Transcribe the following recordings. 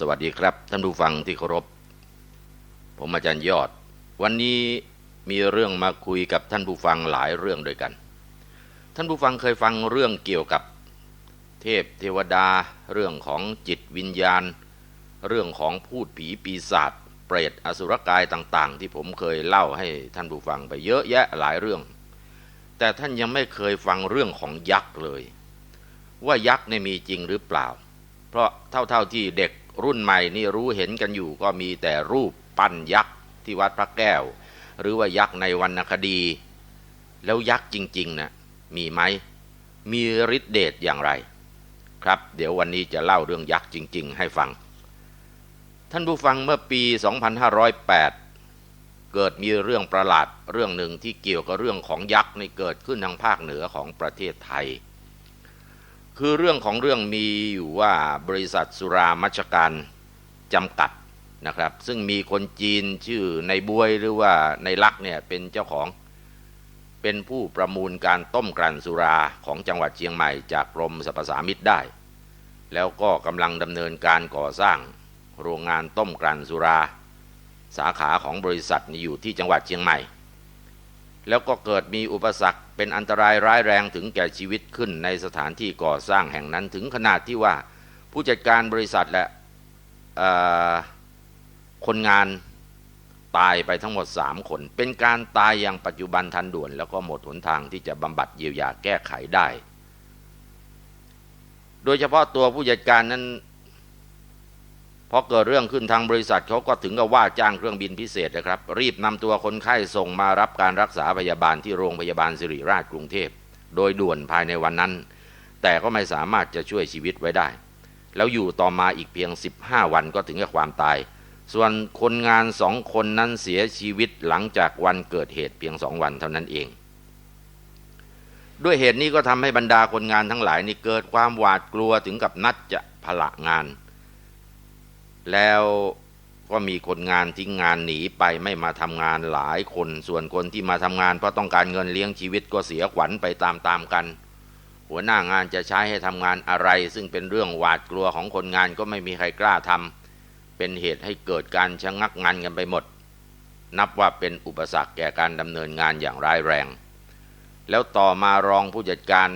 สวัสดีครับ ท่านผู้ฟังที่เคารพ ผมอาจารย์ยอด วันนี้มีเรื่องมาคุยกับท่านผู้ฟังหลายเรื่องด้วยกัน ท่านผู้ฟังเคยฟังเรื่องเกี่ยวกับเทพเทวดา เรื่องของจิตวิญญาณ เรื่องของพูดผีปีศาจเปรตอสุรกายต่าง ๆ ที่ผมเคยเล่าให้ท่านผู้ฟังไปเยอะแยะหลายเรื่อง แต่ท่านยังไม่เคยฟังเรื่องของยักษ์เลย ว่ายักษ์เนี่ยมีจริงหรือเปล่า เพราะเท่าๆที่เด็ก รุ่นใหม่นี่รู้เห็นกันอยู่ก็มีแต่รูปปั้นยักษ์ที่วัดพระแก้ว หรือว่ายักษ์ในวรรณคดี แล้วยักษ์จริงๆนะมีไหมมีฤทธิเดชอย่างไร ครับ เดี๋ยววันนี้จะเล่าเรื่องยักษ์จริง ๆ ให้ฟัง ท่านผู้ฟังเมื่อปี 2508 เกิดมีเรื่องประหลาดเรื่องหนึ่งที่เกี่ยวกับเรื่องของยักษ์ในเกิดขึ้นทางภาคเหนือของประเทศไทย คือเรื่องของเรื่องมีอยู่ว่าบริษัทสุรามัชการจำกัดนะครับ ซึ่งมีคนจีนชื่อในบวยหรือว่าในลักษ์เนี่ยเป็นเจ้าของเป็นผู้ประมูลการต้มกลั่นสุราของจังหวัดเชียงใหม่จากกรมสรรพสามิตได้ แล้วก็กำลังดำเนินการก่อสร้างโรงงานต้มกลั่นสุรา สาขาของบริษัทนี้อยู่ที่จังหวัดเชียงใหม่ แล้วก็เกิดมีอุปสรรคเป็นอันตรายร้ายแรงถึงแก่ชีวิตขึ้นในสถานที่ก่อสร้างแห่งนั้นถึงขนาดที่ว่าผู้จัดการบริษัทและคนงานตายไปทั้งหมด 3 คน เป็นการตายอย่างปัจจุบันทันด่วน แล้วก็หมดหนทางที่จะบำบัดเยียวยาแก้ไขได้ โดยเฉพาะตัวผู้จัดการนั้น พอเกิดเรื่องขึ้นทางบริษัทเขาก็ถึงกับว่าจ้างเครื่องบินพิเศษนะครับ รีบนำตัวคนไข้ส่งมารับการรักษาพยาบาลที่โรงพยาบาลสิริราชกรุงเทพ โดยด่วนภายในวันนั้น แต่ก็ไม่สามารถจะช่วยชีวิตไว้ได้ แล้วอยู่ต่อมาอีกเพียง 15 วันก็ถึงกับความตาย ส่วนคนงานสองคนนั้นเสียชีวิตหลังจากวันเกิดเหตุเพียงสองวันเท่านั้นเอง ด้วยเหตุนี้ก็ทำให้บรรดาคนงานทั้งหลายนี่เกิดความหวาดกลัวถึงกับนัดจะพละงาน แล้วก็มีคนงานทิ้งงานหนีไปไม่มาทำงานหลายคน ส่วนคนที่มาทำงานเพราะต้องการเงินเลี้ยงชีวิตก็เสียขวัญไปตามๆกัน หัวหน้างานจะใช้ให้ทำงานอะไร ซึ่งเป็นเรื่องหวาดกลัวของคนงานก็ไม่มีใครกล้าทำเป็นเหตุให้เกิดการชะงักงานกันไปหมด นับว่าเป็นอุปสรรคแก่การดำเนินงานอย่างร้ายแรง แล้วต่อมารองผู้จัดการ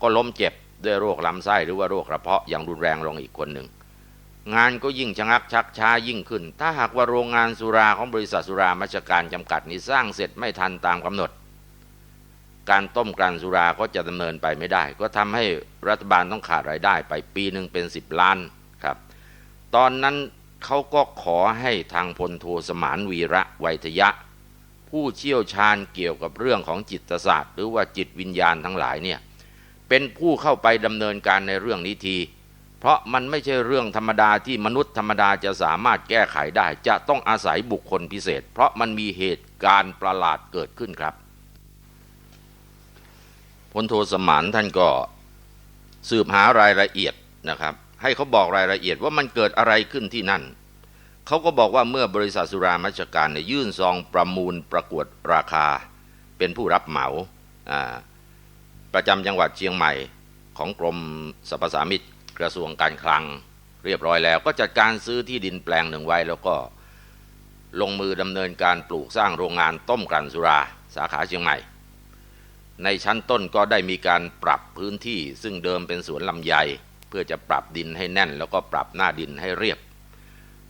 ก็ล้มเจ็บด้วยโรคลำไส้หรือว่าโรคกระเพาะอย่างรุนแรงลงอีกคนหนึ่ง งานก็ยิ่งชะงักชักช้ายิ่งขึ้น ถ้าหากว่าโรงงานสุราของบริษัทสุรามัชการจำกัดนี้สร้างเสร็จไม่ทันตามกำหนด การต้มกลั่นสุราก็จะดำเนินไปไม่ได้ ก็ทำให้รัฐบาลต้องขาดรายได้ไปปีหนึ่งเป็นสิบล้านครับ ตอนนั้นเขาก็ขอให้ทางพลโทสมานวีระไวยทยะ ผู้เชี่ยวชาญเกี่ยวกับเรื่องของจิตศาสตร์ หรือว่าจิตวิญญาณทั้งหลายเนี่ยเป็นผู้เข้าไปดำเนินการในเรื่องนี้ที เพราะมันไม่ใช่เรื่องธรรมดาที่มนุษย์ธรรมดาจะสามารถแก้ไขได้ จะต้องอาศัยบุคคลพิเศษ เพราะมันมีเหตุการณ์ประหลาดเกิดขึ้นครับพลโทสมานท่านก็สืบหารายละเอียดนะครับ ให้เขาบอกรายละเอียดว่ามันเกิดอะไรขึ้นที่นั่น เขาก็บอกว่าเมื่อบริษัทสุรามัชการยยื่นซองประมูลประกวดราคา เป็นผู้รับเหมาประจำจังหวัดเชียงใหม่ของกรมสรรพสามิต กระทรวงการคลังเรียบร้อยแล้ว ก็จัดการซื้อที่ดินแปลงหนึ่งไว้ แล้วก็ลงมือดำเนินการปลูกสร้างโรงงานต้มกลั่นสุราสาขาเชียงใหม่ ในชั้นต้นก็ได้มีการปรับพื้นที่ซึ่งเดิมเป็นสวนลำไย เพื่อจะปรับดินให้แน่น แล้วก็ปรับหน้าดินให้เรียบ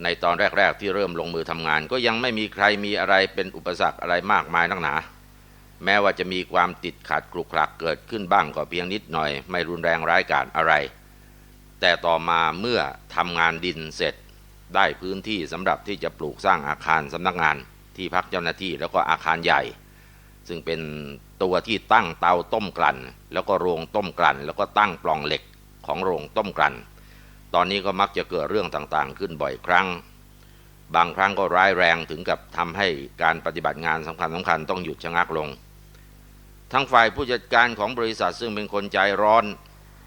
ในตอนแรก ๆ ที่เริ่มลงมือทำงาน ก็ยังไม่มีใครมีอะไรเป็นอุปสรรคอะไรมากมายนักหนาแม้ว่าจะมีความติดขัดกรุกคลักเกิดขึ้นบ้างก็เพียงนิดหน่อย ไม่รุนแรงร้ายกาจอะไร แต่ต่อมาเมื่อทำงานดินเสร็จได้พื้นที่สำหรับที่จะปลูกสร้างอาคารสำนักงานที่พักเจ้าหน้าที่แล้วก็อาคารใหญ่ ซึ่งเป็นตัวที่ตั้งเตาต้มกลั่น แล้วก็โรงต้มกลั่น แล้วก็ตั้งปล่องเหล็กของโรงต้มกลั่น ตอนนี้ก็มักจะเกิดเรื่องต่างๆ ขึ้นบ่อยครั้ง บางครั้งก็ร้ายแรงถึงกับทำให้การปฏิบัติงานสำคัญสำคัญต้องหยุดชะงักลง ทั้งฝ่ายผู้จัดการของบริษัทซึ่งเป็นคนใจร้อน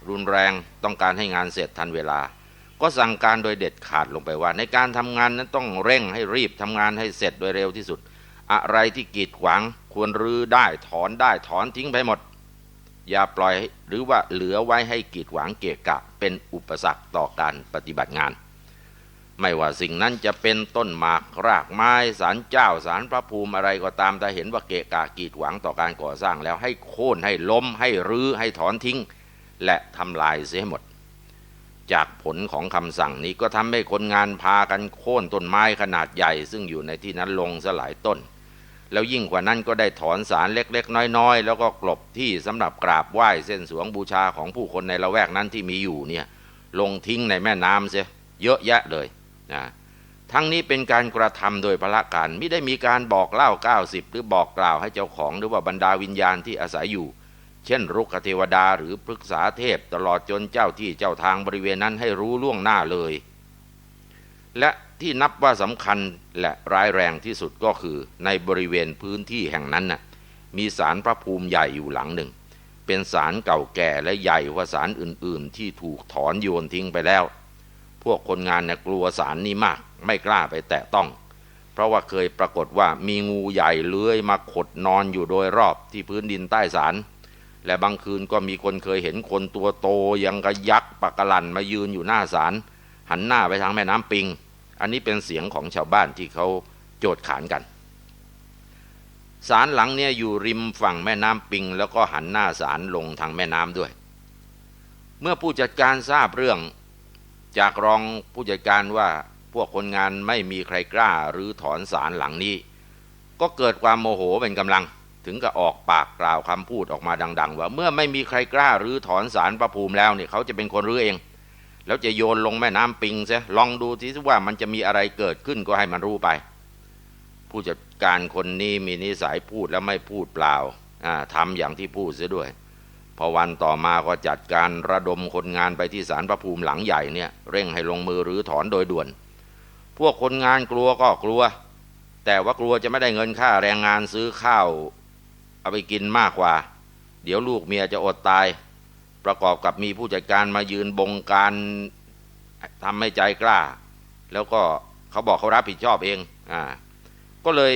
รุนแรงต้องการให้งานเสร็จทันเวลา ก็สั่งการโดยเด็ดขาดลงไปว่า ในการทำงานนั้นต้องเร่งให้รีบทำงานให้เสร็จโดยเร็วที่สุด อะไรที่กีดขวางควรรื้อได้ถอนได้ถอนทิ้งไปหมด อย่าปล่อยหรือว่าเหลือไว้ให้กีดขวางเกะกะ เป็นอุปสรรคต่อการปฏิบัติงาน ไม่ว่าสิ่งนั้นจะเป็นต้นหมากรากไม้สารเจ้าสารพระภูมิอะไรก็ตามถ้าเห็นว่าเกะกะกีดขวางต่อการก่อสร้างแล้วให้โค่นให้ล้มให้รื้อให้ถอนทิ้ง และทำลายเสียหมด จากผลของคำสั่งนี้ก็ทำให้คนงานพากันโค่นต้นไม้ขนาดใหญ่ ซึ่งอยู่ในที่นั้นลงสลายต้น แล้วยิ่งกว่านั้นก็ได้ถอนสารเล็กๆ น้อยๆ แล้วก็กลบที่สำหรับกราบไหว้เส้นสวงบูชาของผู้คนในละแวกนั้นที่มีอยู่เนี่ยลงทิ้งในแม่น้ำเสียเยอะแยะเลยนะทั้งนี้เป็นการกระทำโดยพละการไม่ได้มีการบอกเล่า 90 หรือบอกกล่าวให้เจ้าของหรือว่าบรรดาวิญญาณที่อาศัยอยู่ เช่นรุกเทวดาหรือพฤกษาเทพตลอดจนเจ้าที่เจ้าทางบริเวณนั้นให้รู้ล่วงหน้าเลย และที่นับว่าสำคัญและร้ายแรงที่สุดก็คือในบริเวณพื้นที่แห่งนั้นน่ะมีศาลพระภูมิใหญ่อยู่หลังหนึ่ง เป็นศาลเก่าแก่และใหญ่กว่าศาลอื่น ๆ ที่ถูกถอนโยนทิ้งไปแล้ว พวกคนงานเนี่ยกลัวศาลนี้มาก ไม่กล้าไปแตะต้อง เพราะว่าเคยปรากฏว่ามีงูใหญ่เลื้อยมาขดนอนอยู่โดยรอบที่พื้นดินใต้ศาล และบางคืนก็มีคนเคยเห็นคนตัวโตยังกระยักษ์ปากกลันมายืนอยู่หน้าศาลหันหน้าไปทางแม่น้ำปิง อันนี้เป็นเสียงของชาวบ้านที่เขาโจดขานกันศาลหลังเนี่ยอยู่ริมฝั่งแม่น้ำปิง แล้วก็หันหน้าศาลลงทางแม่น้ำด้วย เมื่อผู้จัดการทราบเรื่อง จากรองผู้จัดการว่าพวกคนงานไม่มีใครกล้าหรือถอนศาลหลังนี้ ก็เกิดความโมโหเป็นกำลัง ถึงกับออกปากกล่าวคำพูดออกมาดัง ๆ ว่าเมื่อไม่มีใครกล้ารื้อถอนศาลประภูมิแล้วเนี่ยเขาจะเป็นคนรื้อเอง แล้วจะโยนลงแม่น้ำปิงซะลองดูทีว่ามันจะมีอะไรเกิดขึ้นก็ให้มันรู้ไป ผู้จัดการคนนี้มีนิสัยพูดแล้วไม่พูดเปล่าทำอย่างที่พูดเสียด้วยพอวันต่อมาก็จัดการระดมคนงานไปที่ศาลพระภูมิหลังใหญ่เนี่ย เร่งให้ลงมือรื้อถอนโดยด่วน พวกคนงานกลัวก็กลัว แต่ว่ากลัวจะไม่ได้เงินค่าแรงงานซื้อข้าว เอาไปกินมากกว่า เดี๋ยวลูกเมียจะอดตาย ประกอบกับมีผู้จัดการมายืนบงการทำให้ใจกล้า แล้วก็เขาบอกเขารับผิดชอบเองอ่าก็เลย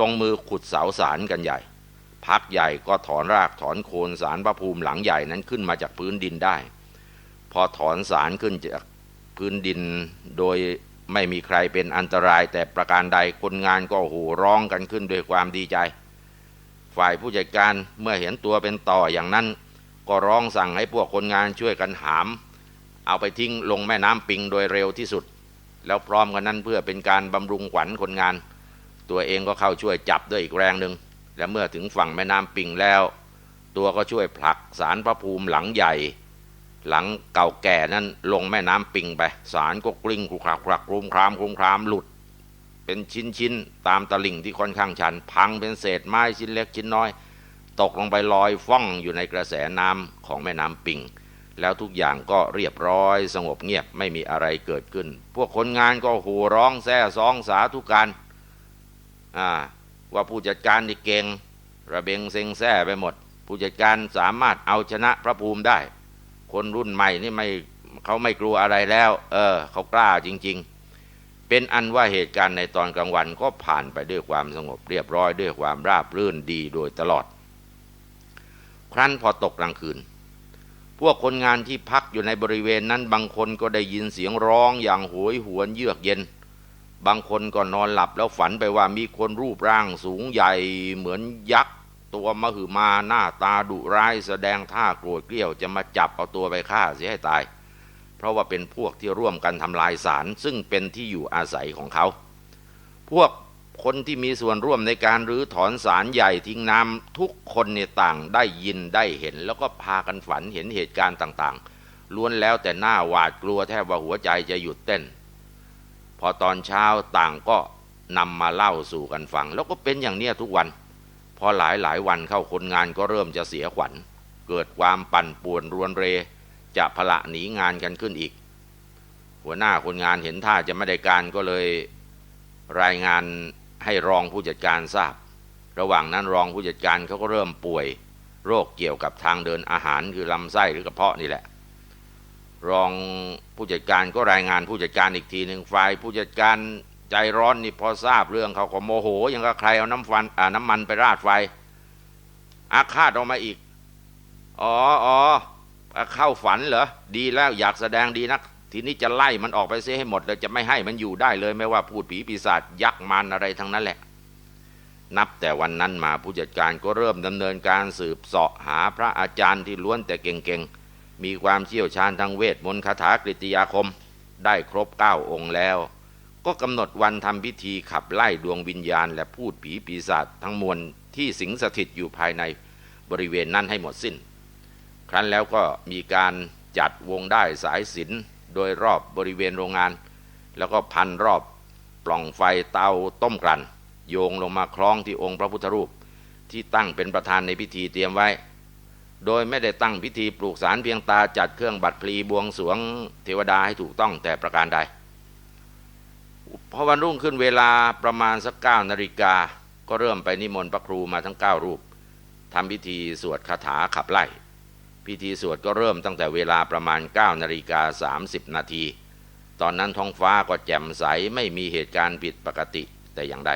ลงมือขุดเสาสารกันใหญ่ พักใหญ่ก็ถอนรากถอนโคนสารพระภูมิหลังใหญ่นั้นขึ้นมาจากพื้นดินได้ พอถอนสารขึ้นจากพื้นดินโดยไม่มีใครเป็นอันตรายแต่ประการใดคนงานก็โห่ร้องกันขึ้นด้วยความดีใจ ฝ่ายผู้จัดการเมื่อเห็นตัวเป็นต่ออย่างนั้น ก็ร้องสั่งให้พวกคนงานช่วยกันหาม เอาไปทิ้งลงแม่น้ำปิงโดยเร็วที่สุด แล้วพร้อมกันนั้นเพื่อเป็นการบำรุงขวัญคนงาน ตัวเองก็เข้าช่วยจับด้วยอีกแรงหนึ่งและเมื่อถึงฝั่งแม่น้ำปิงแล้ว ตัวก็ช่วยผลักสารพระภูมิหลังใหญ่ หลังเก่าแก่นั้นลงแม่น้ำปิงไปสารก็กลิ้งคลุกคลักคลักคลุมครามคลุมครามหลุด เป็นชิ้นชิ้นตามตะลิ่งที่ค่อนข้างชัน พังเป็นเศษไม้ชิ้นเล็กชิ้นน้อย ตกลงไปลอยฟ่องอยู่ในกระแสน้ำของแม่น้ำปิง แล้วทุกอย่างก็เรียบร้อยสงบเงียบไม่มีอะไรเกิดขึ้น พวกคนงานก็ห่ร้องแซ่ซองสาธุการว่าผู้จัดการนี่เก่งระเบงเซ็งแซ่ไปหมด ผู้จัดการสามารถเอาชนะพระภูมิได้ คนรุ่นใหม่นี่ไม่เขาไม่กลัวอะไรแล้ว เออ เขากล้าจริง ๆ เป็นอันว่าเหตุการณ์ในตอนกลางวันก็ผ่านไปด้วยความสงบเรียบร้อยด้วยความราบรื่นดีโดยตลอด ครั้นพอตกกลางคืน พวกคนงานที่พักอยู่ในบริเวณนั้นบางคนก็ได้ยินเสียงร้องอย่างโหยหวนเยือกเย็น บางคนก็นอนหลับแล้วฝันไปว่ามีคนรูปร่างสูงใหญ่เหมือนยักษ์ตัวมหึมาหน้าตาดุร้ายแสดงท่าโกรธเกลี้ยวจะมาจับเอาตัวไปฆ่าเสียให้ตาย เพราะว่าเป็นพวกที่ร่วมกันทำลายสารซึ่งเป็นที่อยู่อาศัยของเขา พวกคนที่มีส่วนร่วมในการรื้อถอนสารใหญ่ทิ้งน้ำทุกคนในต่างได้ยินได้เห็น แล้วก็พากันฝันเห็นเหตุการณ์ต่างๆ ล้วนแล้วแต่หน้าหวาดกลัวแทบว่าหัวใจจะหยุดเต้น พอตอนเช้าต่างก็นำมาเล่าสู่กันฟัง แล้วก็เป็นอย่างเนี้ยทุกวัน พอหลายหลายวันเข้าคนงานก็เริ่มจะเสียขวัญ เกิดความปั่นป่วนรวนเร จะพละหนีงานกันขึ้นอีก หัวหน้าคนงานเห็นท่าจะไม่ได้การก็เลยรายงานให้รองผู้จัดการทราบ ระหว่างนั้นรองผู้จัดการเขาก็เริ่มป่วย โรคเกี่ยวกับทางเดินอาหารคือลำไส้หรือกระเพาะนี่แหละ รองผู้จัดการก็รายงานผู้จัดการอีกทีหนึ่งฝ่ายผู้จัดการใจร้อนนี่พอทราบเรื่องเขาก็โมโหยังกับใครเอาน้ำฟันน้ำมันไปราดไฟอาฆาตออกมาอีก อ๋ออ๋อ เข้าฝันเหรอดีแล้วอยากแสดงดีนัก ทีนี้จะไล่มันออกไปเสียให้หมดเลยจะไม่ให้มันอยู่ได้เลย ไม่ว่าพูดผีปีศาจยักษ์มันอะไรทั้งนั้นแหละ นับแต่วันนั้นมาผู้จัดการก็เริ่มดำเนินการสืบเสาะหาพระอาจารย์ที่ล้วนแต่เก่งๆมีความเชี่ยวชาญทางเวทมนต์คาถากริยาคม ได้ครบเก้าองค์แล้ว ก็กำหนดวันทำพิธีขับไล่ดวงวิญญาณ และพูดผีปีศาจทั้งมวลที่สิงสถิตอยู่ภายในบริเวณนั้นให้หมดสิ้น รั้นแล้วก็มีการจัดวงได้สายสินโดยรอบบริเวณโรงงาน แล้วก็พันรอบปล่องไฟเตาต้มกลั่น โยงลงมาคล้องที่องค์พระพุทธรูป ที่ตั้งเป็นประธานในพิธีเตรียมไว้ โดยไม่ได้ตั้งพิธีปลูกสารเพียงตาจัดเครื่องบัตรพลีบวงสวงเทวดาให้ถูกต้องแต่ประการใดพอวันรุ่งขึ้นเวลาประมาณสักเก้านาฬิกา ก็เริ่มไปนิมนต์พระครูมาทั้งเก้ารูปทำพิธีสวดคาถาขับไล่ พิธีสวดก็เริ่มตั้งแต่เวลาประมาณ9นาฬิกา30 นาที ตอนนั้นท้องฟ้าก็แจ่มใสไม่มีเหตุการณ์ผิดปกติแต่อย่างใด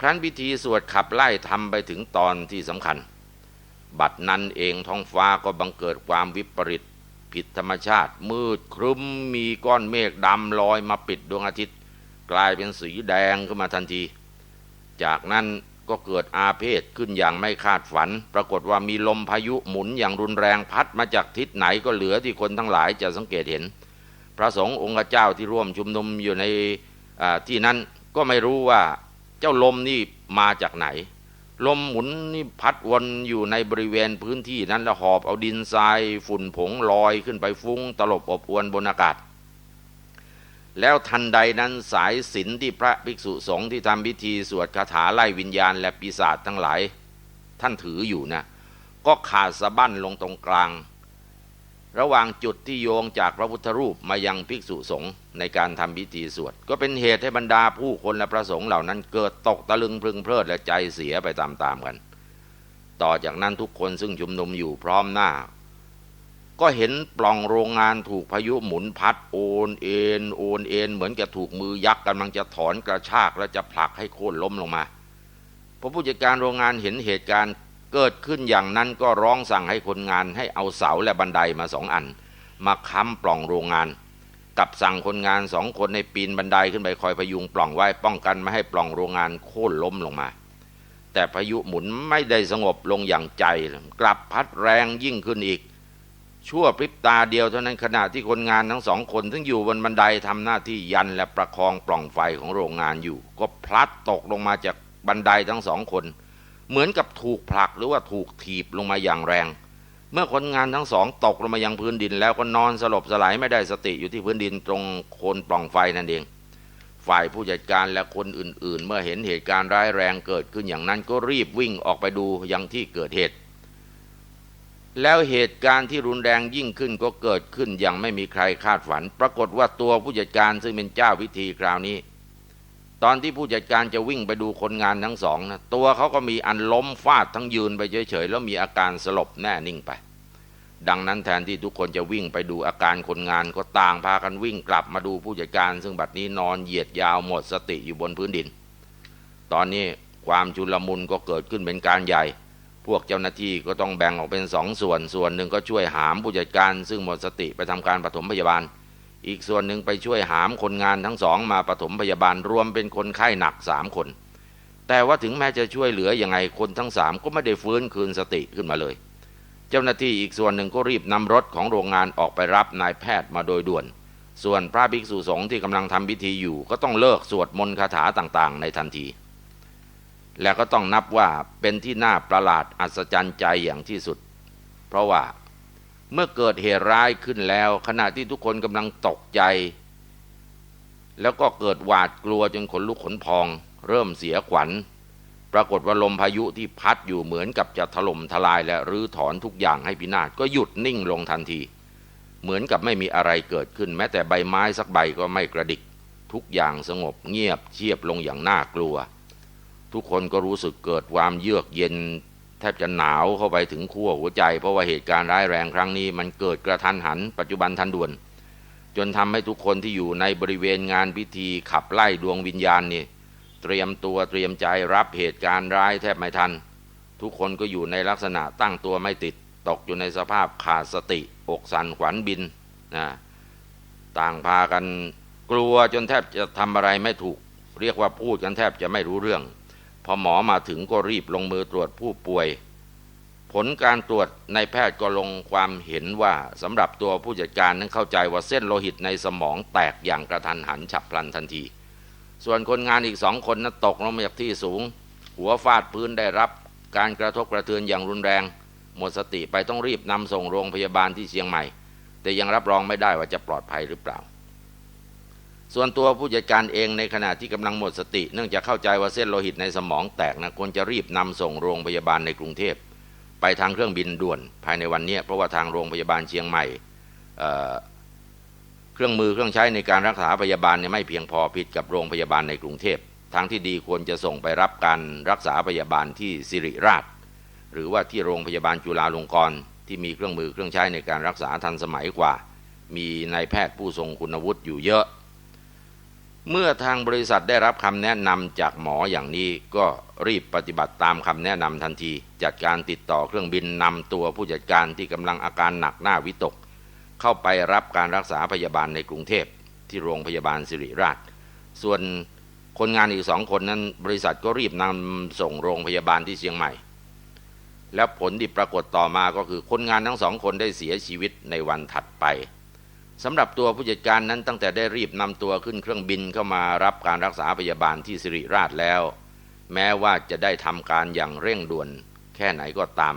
ครั้นพิธีสวดขับไล่ทำไปถึงตอนที่สำคัญ บัดนั้นเองท้องฟ้าก็บังเกิดความวิปริตผิดธรรมชาติ มืดครึ้มมีก้อนเมฆดำลอยมาปิดดวงอาทิตย์ กลายเป็นสีแดงขึ้นมาทันที จากนั้น ก็เกิดอาเพศขึ้นอย่างไม่คาดฝัน ปรากฏว่ามีลมพายุหมุนอย่างรุนแรงพัดมาจากทิศไหนก็เหลือที่คนทั้งหลายจะสังเกตเห็น พระสงฆ์องค์เจ้าที่ร่วมชุมนุมอยู่ในที่นั้นก็ไม่รู้ว่าเจ้าลมนี่มาจากไหน ลมหมุนนี่พัดวนอยู่ในบริเวณพื้นที่นั้นแล้วหอบเอาดินทรายฝุ่นผงลอยขึ้นไปฟุ้งตลบอบอวนบนอากาศ แล้วทันใดนั้นสายสินที่พระภิกษุสงฆ์ที่ทำพิธีสวดคาถาไล่วิญญาณและปีศาจทั้งหลาย ท่านถืออยู่นะ ก็ขาดสะบั้นลงตรงกลาง ระหว่างจุดที่โยงจากพระพุทธรูปมายังภิกษุสงฆ์ในการทำพิธีสวด ก็เป็นเหตุให้บรรดาผู้คนและพระสงฆ์เหล่านั้นเกิดตกตะลึงพึงเพลิดและใจเสียไปตามๆกัน ต่อจากนั้นทุกคนซึ่งชุมนุมอยู่พร้อมหน้า ก็เห็นปล่องโรงงานถูกพายุหมุนพัดโอนเอ็นโอนเอ็นเหมือนกับถูกมือยักษ์กำลังจะถอนกระชากและจะผลักให้โค่นล้มลงมาพอผู้จัดการโรงงานเห็นเหตุการณ์เกิดขึ้นอย่างนั้นก็ร้องสั่งให้คนงานให้เอาเสาและบันไดมาสองอัน มาค้ำปล่องโรงงาน กับสั่งคนงานสองคนในปีนบันไดขึ้นไปคอยพยุงปล่องไว้ป้องกันไม่ให้ปล่องโรงงานโค่นล้มลงมา แต่พายุหมุนไม่ได้สงบลงอย่างใจกลับพัดแรงยิ่งขึ้นอีก ชั่วพริบตาเดียวเท่านั้นขณะที่คนงานทั้งสองคน ซึ่งอยู่บนบันไดทำหน้าที่ยันและประคองปล่องไฟของโรงงานอยู่ ก็พลัดตกลงมาจากบันไดทั้งสองคน เหมือนกับถูกผลักหรือว่าถูกถีบลงมาอย่างแรง เมื่อคนงานทั้งสองตกลงมายังพื้นดิน แล้วก็นอนสลบสลายไม่ได้สติอยู่ที่พื้นดินตรงโคนปล่องไฟนั่นเอง ฝ่ายผู้จัดการและคนอื่น ๆ เมื่อเห็นเหตุการณ์ร้ายแรงเกิดขึ้นอย่างนั้นก็รีบวิ่งออกไปดูยังที่เกิดเหตุ แล้วเหตุการณ์ที่รุนแรงยิ่งขึ้นก็เกิดขึ้นอย่างไม่มีใครคาดฝัน ปรากฏว่าตัวผู้จัดการซึ่งเป็นเจ้าพิธีคราวนี้ ตอนที่ผู้จัดการจะวิ่งไปดูคนงานทั้งสองนะตัวเขาก็มีอันล้มฟาดทั้งยืนไปเฉยๆแล้วมีอาการสลบแน่นิ่งไป ดังนั้นแทนที่ทุกคนจะวิ่งไปดูอาการคนงานก็ต่างพากันวิ่งกลับมาดูผู้จัดการ ซึ่งบัดนี้นอนเหยียดยาวหมดสติอยู่บนพื้นดิน ตอนนี้ความชุลมุนก็เกิดขึ้นเป็นการใหญ่ พวกเจ้าหน้าที่ก็ต้องแบ่งออกเป็นสองส่วน ส่วนหนึ่งก็ช่วยหามผู้จัดการ ซึ่งหมดสติไปทำการปฐมพยาบาล อีกส่วนหนึ่งไปช่วยหามคนงานทั้งสองมาปฐมพยาบาลรวมเป็นคนไข้หนักสามคน แต่ว่าถึงแม้จะช่วยเหลือยังไงคนทั้งสามก็ไม่ได้ฟื้นคืนสติขึ้นมาเลย เจ้าหน้าที่อีกส่วนหนึ่งก็รีบนำรถของโรงงานออกไปรับนายแพทย์มาโดยด่วน ส่วนพระภิกษุสงฆ์ที่กำลังทำพิธีอยู่ ก็ต้องเลิกสวดมนต์คาถาต่างๆ ในทันที และก็ต้องนับว่าเป็นที่น่าประหลาดอัศจรรย์ใจอย่างที่สุด เพราะว่าเมื่อเกิดเหตุร้ายขึ้นแล้ว ขณะที่ทุกคนกำลังตกใจ แล้วก็เกิดหวาดกลัวจนขนลุกขนพอง เริ่มเสียขวัญ ปรากฏว่าลมพายุที่พัดอยู่เหมือนกับจะถล่มทลายและรื้อถอนทุกอย่างให้พินาศก็หยุดนิ่งลงทันที เหมือนกับไม่มีอะไรเกิดขึ้น แม้แต่ใบไม้สักใบก็ไม่กระดิก ทุกอย่างสงบเงียบเชียบลงอย่างน่ากลัว ทุกคนก็รู้สึกเกิดความเยือกเย็น แทบจะหนาวเข้าไปถึงขั้วหัวใจ เพราะว่าเหตุการณ์ร้ายแรงครั้งนี้ มันเกิดกระทันหัน ปัจจุบันทันด่วน จนทำให้ทุกคนที่อยู่ในบริเวณงานพิธีขับไล่ดวงวิญญาณนี่เตรียมตัวเตรียมใจรับเหตุการณ์ร้ายแทบไม่ทัน ทุกคนก็อยู่ในลักษณะตั้งตัวไม่ติดตกอยู่ในสภาพขาดสติ อกสั่นขวัญบินนะต่างพากันกลัวจนแทบจะทำอะไรไม่ถูก เรียกว่าพูดกันแทบจะไม่รู้เรื่อง พอหมอมาถึงก็รีบลงมือตรวจผู้ป่วย ผลการตรวจในแพทย์ก็ลงความเห็นว่าสำหรับตัวผู้จัดการนั้นเข้าใจว่าเส้นโลหิตในสมองแตกอย่างกระทันหันฉับพลันทันที ส่วนคนงานอีกสองคนนั้นตกลงมาจากที่สูง หัวฟาดพื้นได้รับ การกระทบกระเทือนอย่างรุนแรง หมดสติไปต้องรีบนำส่งโรงพยาบาลที่เชียงใหม่ แต่ยังรับรองไม่ได้ว่าจะปลอดภัยหรือเปล่า ส่วนตัวผู้จัดการเองในขณะที่กำลังหมดสติ เนื่องจากเข้าใจว่าเส้นโลหิตในสมองแตกนะควรจะรีบนำส่งโรงพยาบาลในกรุงเทพ ไปทางเครื่องบินด่วนภายในวันนี้เพราะว่าทางโรงพยาบาลเชียงใหม่เเครื่องมือเครื่องใช้ในการรักษาพยาบาลเนี่ยไม่เพียงพอผิดกับโรงพยาบาลในกรุงเทพทางที่ดีควรจะส่งไปรับการรักษาพยาบาลที่สิริราช หรือว่าที่โรงพยาบาลจุฬาลงกรณ์ที่มีเครื่องมือเครื่องใช้ในการรักษาทันสมัยกว่า มีนายแพทย์ผู้ทรงคุณวุฒิอยู่เยอะ เมื่อทางบริษัทได้รับคำแนะนำจากหมออย่างนี้ก็รีบปฏิบัติตามคำแนะนำทันที จัดการติดต่อเครื่องบินนำตัวผู้จัดการที่กำลังอาการหนักหน้าวิตก เข้าไปรับการรักษาพยาบาลในกรุงเทพที่โรงพยาบาลสิริราช ส่วนคนงานอีกสองคนนั้น บริษัทก็รีบนำส่งโรงพยาบาลที่เชียงใหม่ แล้วผลที่ปรากฏต่อมาก็คือคนงานทั้งสองคนได้เสียชีวิตในวันถัดไป สำหรับตัวผู้จัดการนั้นตั้งแต่ได้รีบนำตัวขึ้นเครื่องบินเข้ามารับการรักษาพยาบาลที่สิริราชแล้ว แม้ว่าจะได้ทำการอย่างเร่งด่วน แค่ไหนก็ตาม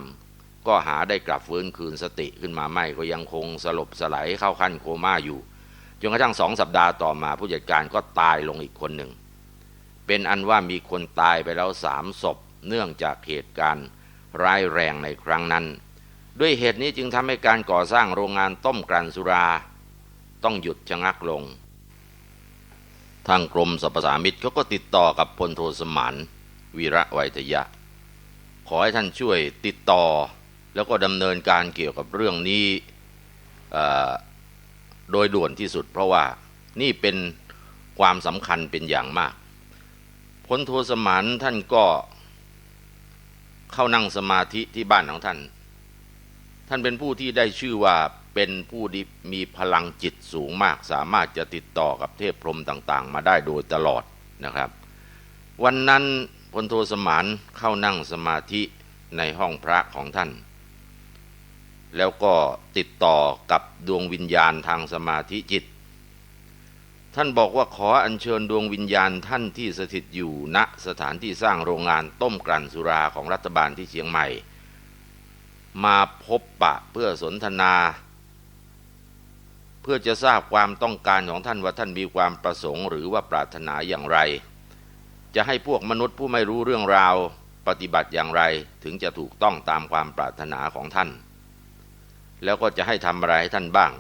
ก็หาได้กลับฟื้นคืนสติขึ้นมาไม่ก็ยังคงสลบสลายเข้าขั้นโคม่าอยู่จนกระทั่งสองสัปดาห์ต่อมาผู้จัดการก็ตายลงอีกคนหนึ่ง เป็นอันว่ามีคนตายไปแล้วสามศพเนื่องจากเหตุการณ์ร้ายแรงในครั้งนั้น ด้วยเหตุนี้จึงทำให้การก่อสร้างโรงงานต้มกลั่นสุรา ต้องหยุดชะงักลง ทางกรมสรรพสามิตเขาก็ติดต่อกับพลโทสมานวีระไวทยะ ขอให้ท่านช่วยติดต่อ แล้วก็ดำเนินการเกี่ยวกับเรื่องนี้โดยด่วนที่สุด เพราะว่านี่เป็นความสำคัญเป็นอย่างมากพลโทสมานท่านก็เข้านั่งสมาธิที่บ้านของท่าน ท่านเป็นผู้ที่ได้ชื่อว่าเป็นผู้ที่มีพลังจิตสูงมาก สามารถจะติดต่อกับเทพพรหมต่าง ๆ มาได้โดยตลอดนะครับ วันนั้นพลโทสมานเข้านั่งสมาธิในห้องพระของท่าน แล้วก็ติดต่อกับดวงวิญญาณทางสมาธิจิต ท่านบอกว่าขออัญเชิญดวงวิญญาณท่านที่สถิตอยู่ณสถานที่สร้างโรงงานต้มกลั่นสุราของรัฐบาลที่เชียงใหม่ มาพบปะเพื่อสนทนา เพื่อจะทราบความต้องการของท่านว่าท่านมีความประสงค์ หรือว่าปรารถนาอย่างไร จะให้พวกมนุษย์ผู้ไม่รู้เรื่องราวปฏิบัติอย่างไรถึงจะถูกต้องตามความปรารถนาของท่าน แล้วก็จะให้ทำอะไรให้ท่านบ้าง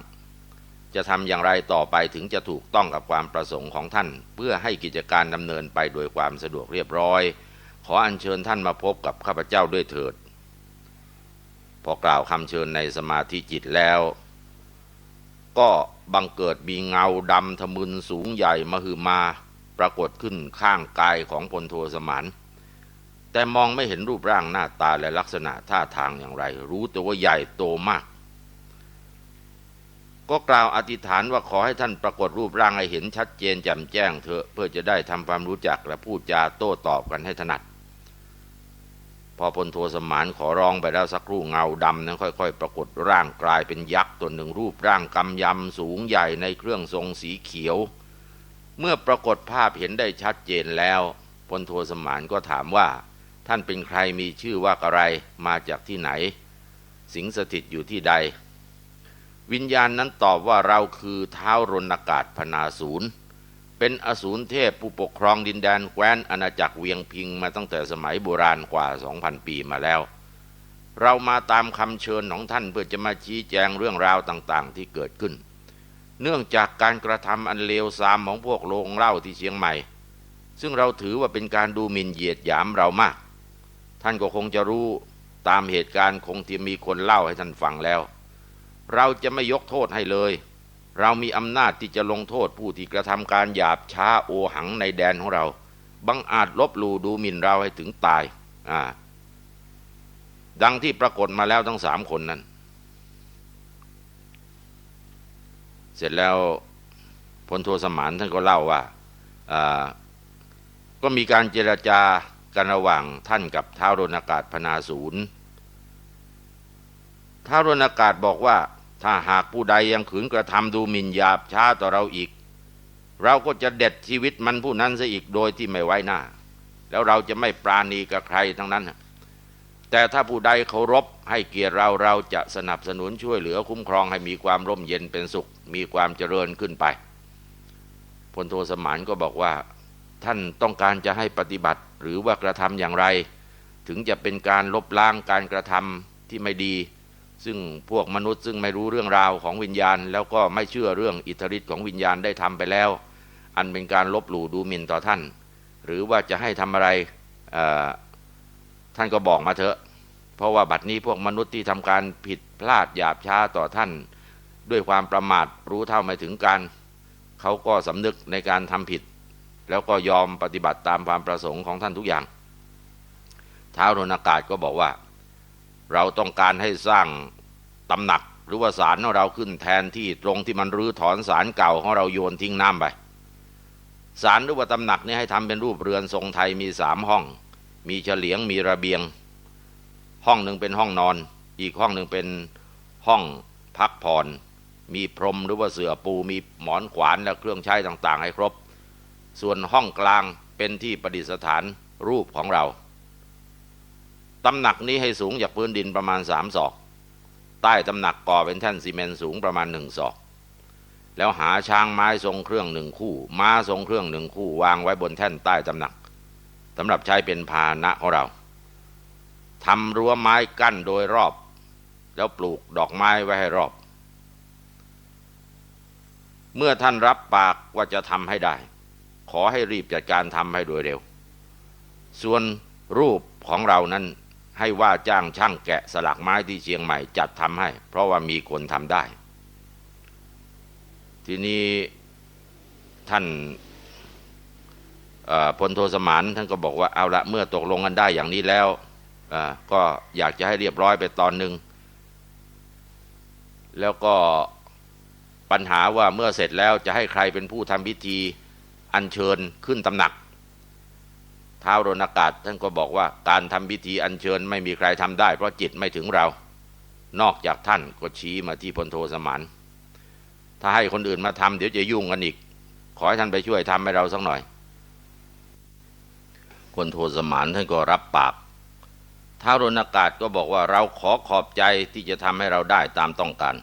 จะทำอย่างไรต่อไปถึงจะถูกต้องกับความประสงค์ของท่าน เพื่อให้กิจการดำเนินไปโดยความสะดวกเรียบร้อย ขออัญเชิญท่านมาพบกับข้าพเจ้าด้วยเถิด พอกล่าวคำเชิญในสมาธิจิตแล้ว ก็บังเกิดมีเงาดำทะมึนสูงใหญ่มาหือมา ปรากฏขึ้นข้างกายของพลโทสมานแต่มองไม่เห็นรูปร่างหน้าตาและลักษณะท่าทางอย่างไร รู้แต่ว่าใหญ่โตมาก ก็กล่าวอธิษฐานว่าขอให้ท่านปรากฏรูปร่างให้เห็นชัดเจนแจ่มแจ้งเถอะเพื่อจะได้ทำความรู้จักและพูดจาโต้ตอบกันให้ถนัด พอพลโทสมานขอร้องไปแล้วสักครู่เงาดำนั้นค่อย ๆ ปรากฏร่างกลายเป็นยักษ์ตัวหนึ่งรูปร่างกำยำสูงใหญ่ในเครื่องทรงสีเขียว เมื่อปรากฏภาพเห็นได้ชัดเจนแล้วพลโทสมานก็ถามว่า ท่านเป็นใครมีชื่อว่าอะไรมาจากที่ไหน สิงสถิตอยู่ที่ใด วิญญาณนั้นตอบว่าเราคือเท้ารณากาศพนาศูนย์ เป็นอสูรเทพผู้ปกครองดินแดนแคว้นอาณาจักรเวียงพิงมาตั้งแต่สมัยโบราณกว่า 2,000 ปีมาแล้ว เรามาตามคำเชิญของท่านเพื่อจะมาชี้แจงเรื่องราวต่างๆ ที่เกิดขึ้น เนื่องจากการกระทำอันเลวทรามของพวกโรงเล่าที่เชียงใหม่ ซึ่งเราถือว่าเป็นการดูหมิ่นเหยียดหยามเรามาก ท่านก็คงจะรู้ตามเหตุการณ์คงที่มีคนเล่าให้ท่านฟังแล้ว เราจะไม่ยกโทษให้เลย เรามีอำนาจที่จะลงโทษผู้ที่กระทำการหยาบช้าโอหังในแดนของเรา บังอาจลบลูดูหมิ่นเราให้ถึงตายอ่าดังที่ปรากฏมาแล้วทั้งสามคนนั้น เสร็จแล้วพลโทสมานท่านก็เล่าว่าก็มีการเจรจากันระหว่างท่านกับท้าวรนากาศพนาศูนย์ท้าวรนากาศบอกว่า ถ้าหากผู้ใดยังขืนกระทำดูหมิ่นหยาบช้าต่อเราอีก เราก็จะเด็ดชีวิตมันผู้นั้นซะอีกโดยที่ไม่ไว้หน้า แล้วเราจะไม่ปราณีกับใครทั้งนั้น แต่ถ้าผู้ใดเคารพให้เกียรติเราเราจะสนับสนุนช่วยเหลือคุ้มครองให้มีความร่มเย็นเป็นสุข มีความเจริญขึ้นไปพลโทสมานก็บอกว่า ท่านต้องการจะให้ปฏิบัติหรือว่ากระทำอย่างไร ถึงจะเป็นการลบล้างการกระทำที่ไม่ดี ซึ่งพวกมนุษย์ซึ่งไม่รู้เรื่องราวของวิญญาณ แล้วก็ไม่เชื่อเรื่องอิทธิฤทธิ์ของวิญญาณได้ทำไปแล้ว อันเป็นการลบหลู่ดูหมิ่นต่อท่าน หรือว่าจะให้ทำอะไรท่านก็บอกมาเถอะ เพราะว่าบัดนี้พวกมนุษย์ที่ทำการผิดพลาดหยาบช้าต่อท่าน ด้วยความประมาทรู้เท่าไม่ถึงการเขาก็สำนึกในการทำผิด แล้วก็ยอมปฏิบัติตามความประสงค์ของท่านทุกอย่าง ท้าวรนากาศก็บอกว่า เราต้องการให้สร้างตำหนักหรือว่าศาลของเราขึ้นแทนที่ตรงที่มันรื้อถอนศาลเก่าของเราโยนทิ้งน้ำไปศาลหรือว่าตำหนักนี้ให้ทำเป็นรูปเรือนทรงไทยมีสามห้อง มีเฉลียงมีระเบียง ห้องหนึ่งเป็นห้องนอน อีกห้องหนึ่งเป็นห้องพักผ่อน มีพรมหรือว่าเสื่อปูมีหมอนขวานและเครื่องใช้ต่างๆ ให้ครบ ส่วนห้องกลางเป็นที่ประดิษฐานรูปของเรา ตำหนักนี้ให้สูงจากพื้นดินประมาณสามศอก ใต้ตำหนักก่อเป็นแท่นซีเมนต์สูงประมาณหนึ่งศอก แล้วหาช้างไม้ทรงเครื่องหนึ่งคู่ ม้าทรงเครื่องหนึ่งคู่ วางไว้บนแท่นใต้ตำหนักสำหรับใช้เป็นพาหนะของเราทำรั้วไม้กั้นโดยรอบ แล้วปลูกดอกไม้ไว้ให้รอบ เมื่อท่านรับปากว่าจะทำให้ได้ ขอให้รีบจัดการทำให้โดยเร็ว ส่วนรูปของเรานั้น ให้ว่าจ้างช่างแกะสลักไม้ที่เชียงใหม่จัดทำให้ เพราะว่ามีคนทำได้ ทีนี้ท่านพลโทสมานท่านก็บอกว่าเอาละเมื่อตกลงกันได้อย่างนี้แล้วก็อยากจะให้เรียบร้อยไปตอนหนึ่งแล้วก็ปัญหาว่าเมื่อเสร็จแล้วจะให้ใครเป็นผู้ทำพิธีอัญเชิญขึ้นตำหนัก ท้าวรณากาศท่านก็บอกว่าการทำพิธีอัญเชิญไม่มีใครทำได้ เพราะจิตไม่ถึงเรา นอกจากท่านก็ชี้มาที่พลโทสมานถ้าให้คนอื่นมาทำเดี๋ยวจะยุ่งกันอีก ขอให้ท่านไปช่วยทำให้เราสักหน่อยพลโทสมานท่านก็รับปากท้าวรณากาศก็บอกว่าเราขอขอบใจที่จะทำให้เราได้ตามต้องการ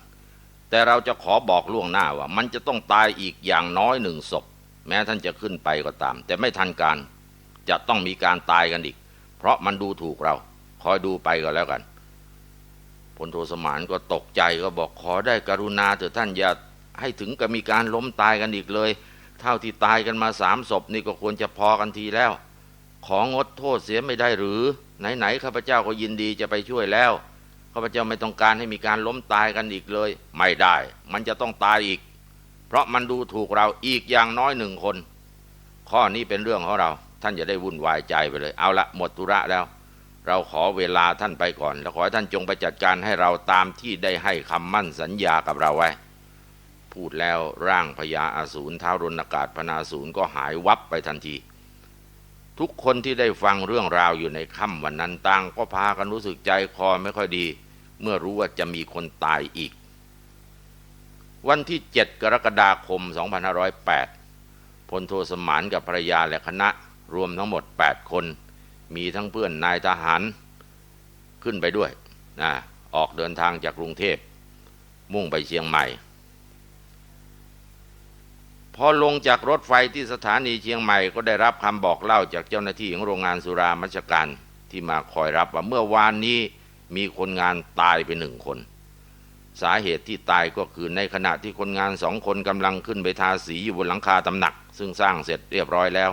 แต่เราจะขอบอกล่วงหน้าว่า มันจะต้องตายอีกอย่างน้อยหนึ่งศพ แม้ท่านจะขึ้นไปก็ตาม แต่ไม่ทันการ จะต้องมีการตายกันอีก เพราะมันดูถูกเรา คอยดูไปก็แล้วกันพลโทสมานก็ตกใจก็บอกขอได้กรุณาเถอะท่านอย่าให้ถึงกับมีการล้มตายกันอีกเลย เท่าที่ตายกันมาสามศพนี่ก็ควรจะพอกันทีแล้ว ของดโทษเสียไม่ได้หรือ ไหนๆข้าพเจ้าก็ยินดีจะไปช่วยแล้วข้าพเจ้าไม่ต้องการให้มีการล้มตายกันอีกเลย ไม่ได้ มันจะต้องตายอีก เพราะมันดูถูกเราอีกอย่างน้อยหนึ่งคน ข้อนี้เป็นเรื่องของเรา ท่านจะได้วุ่นวายใจไปเลย เอาละหมดธุระแล้ว เราขอเวลาท่านไปก่อน แล้วขอให้ท่านจงไปจัดการให้เราตามที่ได้ให้คำมั่นสัญญากับเราไว้ พูดแล้วร่างพญาอาสูรเท้ารนอากาศพนาสูรก็หายวับไปทันที ทุกคนที่ได้ฟังเรื่องราวอยู่ในค่ำวันนั้นต่างก็พากันรู้สึกใจคอไม่ค่อยดี เมื่อรู้ว่าจะมีคนตายอีก วันที่ 7 กรกฎาคม 2508พลโทสมานกับภรรยาและคณะ รวมทั้งหมด 8 คน มีทั้งเพื่อนนายทหารขึ้นไปด้วยนะออกเดินทางจากกรุงเทพ มุ่งไปเชียงใหม่ พอลงจากรถไฟที่สถานีเชียงใหม่ก็ได้รับคำบอกเล่าจากเจ้าหน้าที่ของโรงงานสุรามัชการที่มาคอยรับว่าเมื่อวานนี้มีคนงานตายไปหนึ่งคน สาเหตุที่ตายก็คือในขณะที่คนงานสองคนกำลังขึ้นไปทาสีอยู่บนหลังคาตำหนัก ซึ่งสร้างเสร็จเรียบร้อยแล้ว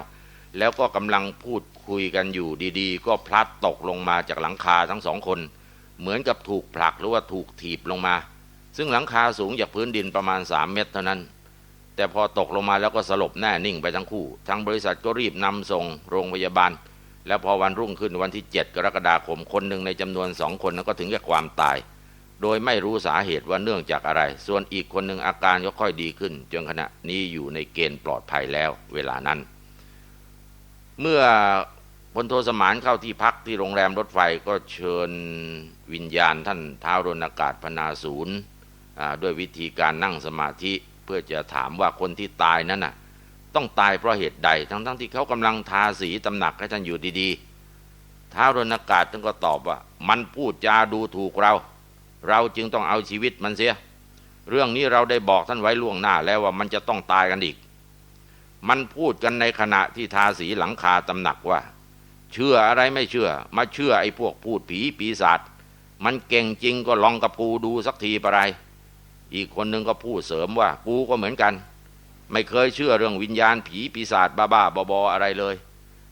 แล้วก็กำลังพูดคุยกันอยู่ดีๆ ก็พลัดตกลงมาจากหลังคาทั้งสองคน เหมือนกับถูกผลักหรือว่าถูกถีบลงมา ซึ่งหลังคาสูงจากพื้นดินประมาณ 3 เมตรเท่านั้น แต่พอตกลงมาแล้วก็สลบแน่นิ่งไปทั้งคู่ทางบริษัทก็รีบนำส่งโรงพยาบาล แล้วพอวันรุ่งขึ้นวันที่ 7 กรกฎาคมคนหนึ่งในจำนวนสองคนนั้นก็ถึงแก่ความตาย โดยไม่รู้สาเหตุว่าเนื่องจากอะไร ส่วนอีกคนหนึ่งอาการก็ค่อยดีขึ้นจนขณะนี้อยู่ในเกณฑ์ปลอดภัยแล้ว เวลานั้น เมื่อพลโทสมานเข้าที่พักที่โรงแรมรถไฟก็เชิญวิญญาณท่านท้าวรณากาศพนาศูนย์ด้วยวิธีการนั่งสมาธิเพื่อจะถามว่าคนที่ตายนั้นน่ะ ต้องตายเพราะเหตุใด ทั้งๆทที่เขากำลังทาสีตำหนักให้ท่านอยู่ดีๆ ท้าวรณากาศท่านก็ตอบว่า มันพูดจาดูถูกเรา เราจึงต้องเอาชีวิตมันเสีย เรื่องนี้เราได้บอกท่านไว้ล่วงหน้าแล้วว่ามันจะต้องตายกันอีก มันพูดกันในขณะที่ทาสีหลังคาตำหนักว่า เชื่ออะไรไม่เชื่อ มาเชื่อไอ้พวกพูดผีปีศาจมันเก่งจริงก็ลองกับกูดูสักทีปะไร อีกคนนึงก็พูดเสริมว่ากูก็เหมือนกัน ไม่เคยเชื่อเรื่องวิญญาณผีปีศาจบ้าๆบอๆอะไรเลย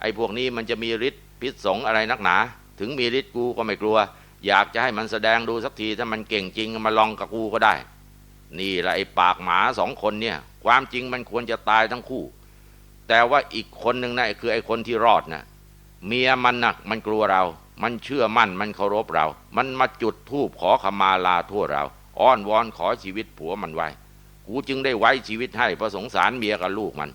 ไอ้พวกนี้มันจะมีฤทธิ์พิษสงอะไรนักหนา ถึงมีฤทธิ์กูก็ไม่กลัว อยากจะให้มันแสดงดูสักทีถ้ามันเก่งจริงมาลองกับกูก็ได้ นี่แหละไอ้ปากหมาสองคนเนี่ย ความจริงมันควรจะตายทั้งคู่ แต่ว่าอีกคนหนึ่งนะคือไอ้คนที่รอดนะเมียมันนะมันกลัวเรา มันเชื่อมั่นมันเคารพเรา มันมาจุดธูปขอขมาลาทั่วเรา อ้อนวอนขอชีวิตผัวมันไว้ กูจึงได้ไว้ชีวิตให้เพราะสงสารเมียกับลูกมัน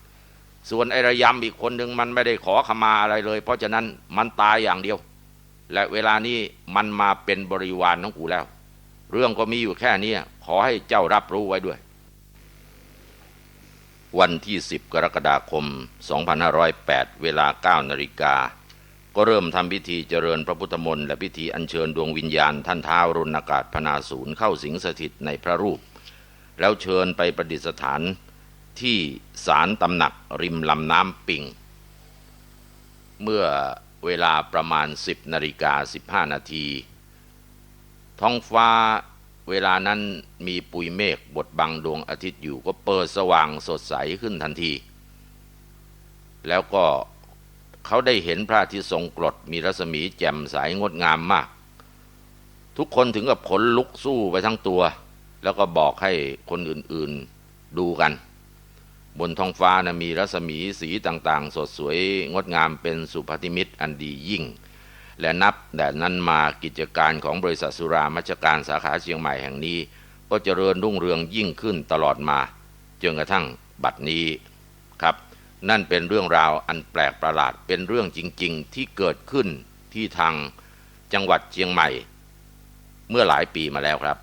ส่วนไอ้ระยำอีกคนหนึ่งมันไม่ได้ขอขมาอะไรเลย เพราะฉะนั้นมันตายอย่างเดียว และเวลานี้มันมาเป็นบริวารของกูแล้ว เรื่องก็มีอยู่แค่นี้ขอให้เจ้ารับรู้ไว้ด้วย วันที่ 10 กรกฎาคม 2508 เวลา 9 นาฬิกา ก็เริ่มทำพิธีเจริญพระพุทธมนต์และพิธีอัญเชิญดวงวิญญาณท่านท้าวรุณากาศพนาศูนย์เข้าสิงสถิตในพระรูป แล้วเชิญไปประดิษฐานที่ศาลตำหนักริมลำน้ำปิง เมื่อเวลาประมาณ 10 นาฬิกา 15 นาที ท้องฟ้า เวลานั้นมีปุยเมฆบดบังดวงอาทิตย์อยู่ก็เปิดสว่างสดใสขึ้นทันที แล้วก็เขาได้เห็นพระอาทิตย์ทรงกรดมีรัศมีแจ่มใสงดงามมาก ทุกคนถึงกับขนลุกสู้ไปทั้งตัว แล้วก็บอกให้คนอื่นๆดูกัน บนท้องฟ้านะมีรัศมีสีต่างๆ สดสวยงดงามเป็นสุภาธิมิตรอันดียิ่ง และนับแต่นั้นมากิจการของบริษัทสุรามัชการสาขาเชียงใหม่แห่งนี้ ก็เจริญรุ่งเรืองยิ่งขึ้นตลอดมาจนกระทั่งบัดนี้ครับ นั่นเป็นเรื่องราวอันแปลกประหลาดเป็นเรื่องจริง ๆ ที่เกิดขึ้นที่ทางจังหวัดเชียงใหม่ เมื่อหลายปีมาแล้วครับ